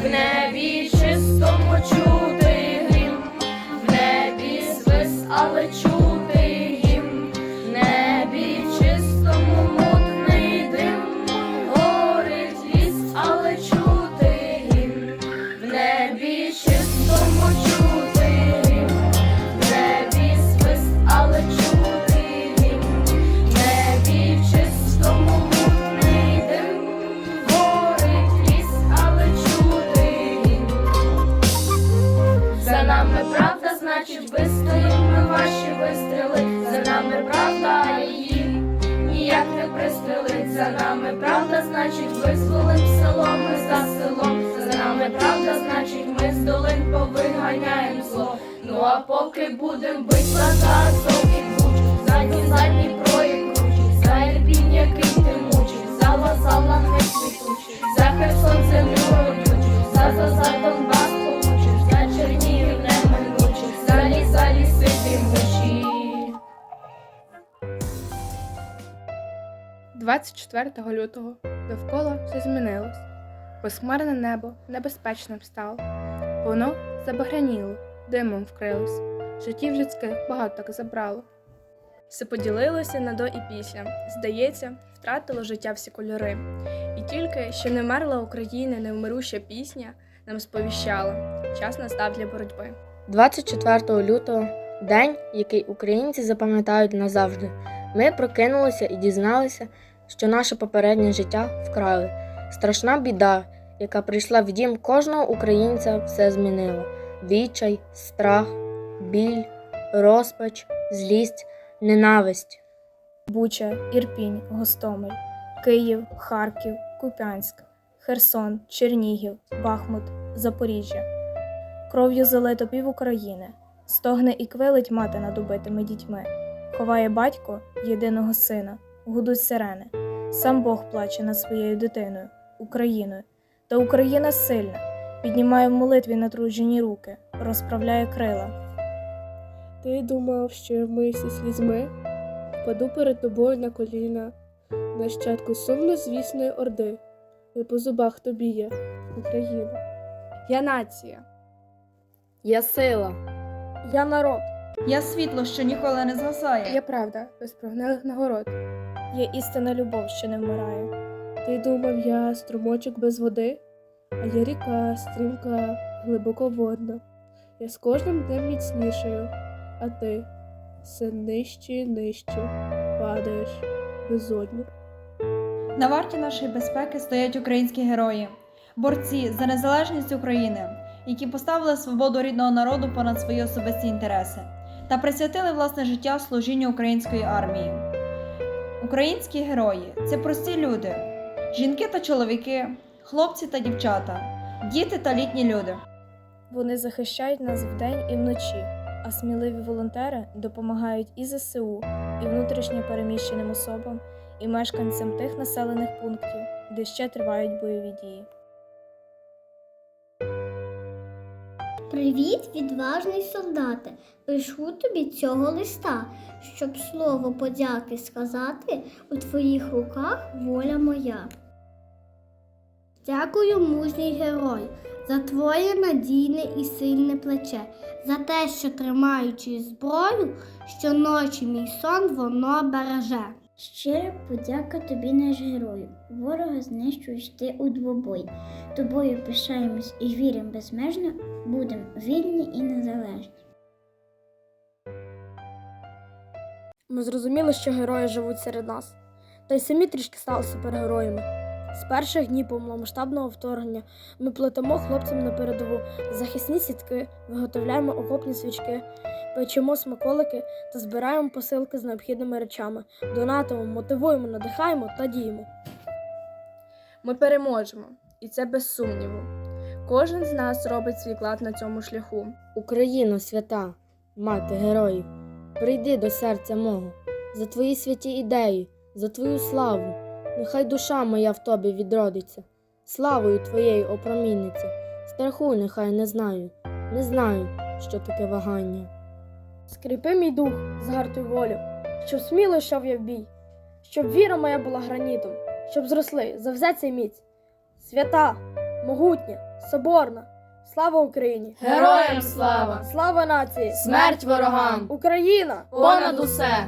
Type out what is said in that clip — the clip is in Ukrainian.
в небі чистому чую. За нами правда, значить визволить село, ми за селом. За нами правда, значить ми з долин повиганяємо зло. Ну а поки будем бить за і Буч, задні задні проїк кручі, за Ірпінь, який ти мучиш, за вазала не квітучий, за Херсон землю 24 лютого довкола все змінилось. Безхмарне небо небезпечним стало. Воно забагряніло, димом вкрилось. Життів людських багато забрало. Все поділилося на до і після. Здається, втратило життя всі кольори. І тільки що не мерла України невмируща пісня, нам сповіщала час настав для боротьби. 24 лютого день, який українці запам'ятають назавжди. Ми прокинулися і дізналися, що наше попереднє життя вкрали. Страшна біда, яка прийшла в дім кожного українця, все змінила: відчай, страх, біль, розпач, злість, ненависть. Буча, Ірпінь, Гостомель, Київ, Харків, Куп'янськ, Херсон, Чернігів, Бахмут, Запоріжжя. Кров'ю залито пів України, стогне і квилить мати над убитими дітьми. Ховає батько єдиного сина, гудуть сирени. Сам Бог плаче над своєю дитиною, Україною. Та Україна сильна, піднімає в молитві натруджені руки, розправляє крила. Ти думав, що я вмиюся слізьми, впаду перед тобою на коліна, нащадку сумно звісної орди, і по зубах тобі є, Україна. Я нація. Я сила. Я народ, Я світло, що ніколи не згасає. Я правда, без прогнилих нагород. є істинна любов, що не вмирає. Ти думав, я струмочок без води, а я ріка, стрімка, глибоководна. Я з кожним днем міцнішаю, а ти все нижче і нижче падаєш безодню. На варті нашої безпеки стоять українські герої, борці за незалежність України, які поставили свободу рідного народу понад свої особисті інтереси та присвятили власне життя служінню української армії. Українські герої це прості люди, жінки та чоловіки, хлопці та дівчата, діти та літні люди. Вони захищають нас вдень і вночі, а сміливі волонтери допомагають і ЗСУ, і внутрішньо переміщеним особам, і мешканцям тих населених пунктів, де ще тривають бойові дії. Привіт, відважний солдате! Пишу тобі цього листа, щоб слово подяки сказати у твоїх руках воля моя. Дякую, мужній герой, за твоє надійне і сильне плече, за те, що тримаючи зброю, щоночі мій сон воно береже. Щира подяка тобі, наш герою. Ворога знищуєш ти у двобой. Тобою пишаємось і віримо безмежно, будемо вільні і незалежні. Ми зрозуміли, що герої живуть серед нас, та й самі трішки стали супергероями. З перших днів повномасштабного вторгнення ми плетемо хлопцям на передову захисні сітки, виготовляємо окопні свічки, печемо смаколики та збираємо посилки з необхідними речами, донатимо, мотивуємо, надихаємо та діємо. Ми переможемо, і це без сумніву. Кожен з нас робить свій вклад на цьому шляху. Україно свята, мати героїв, прийди до серця мого, за твої святі ідеї, за твою славу, нехай душа моя в тобі відродиться, славою твоєю опроміниться, страху нехай не знаю, не знаю, що таке вагання. Скріпи мій дух, згартуй волю, щоб сміло йшов я в бій, щоб віра моя була гранітом, щоб зросли завзеться міць. Свята, могутня, соборна, Слава Україні! Героям слава! Слава нації! Смерть ворогам! Україна! Понад усе!